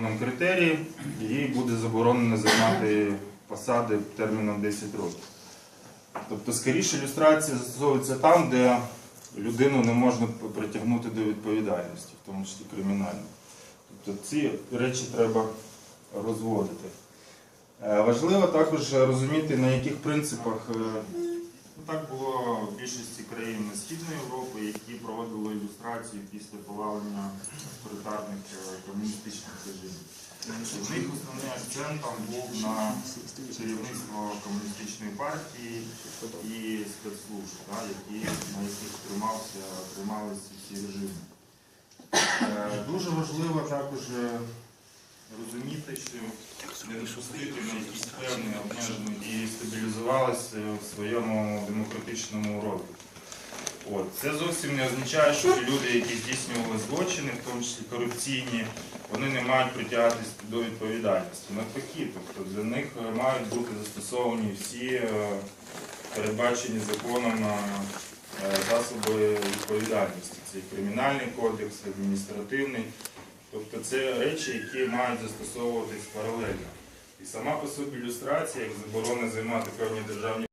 законом критерії, їй буде заборонено займати посади терміном 10 років. Тобто, скоріше, ілюстрація застосовується там, де людину не можна притягнути до відповідальності, в тому числі кримінальної. Тобто ці речі треба розводити. Е, Важливо також розуміти, на яких принципах е, ну, так було в більшості країн Східної Європи, які проводили ілюстрацію після повалення авторитарних е, комуністичних режимів. В них основний акцент був на керівництво комуністичної партії і спецслужб, да, які, на яких тримався, трималися ці режими. Е, Дуже важливо також е, розуміти, що не допустити якісь певні обмежені дії стабілізувалися в своєму демократичному розвитку. От. Це зовсім не означає, що люди, які здійснювали злочини, в тому числі корупційні, вони не мають притягатись до відповідальності. Навпаки, тобто для них е, мають бути застосовані всі е, передбачені законом е, засоби відповідальності. Це кримінальний кодекс, адміністративний. Тобто це речі, які мають застосовуватись паралельно. І сама по собі ілюстрація, як заборона займати певні державні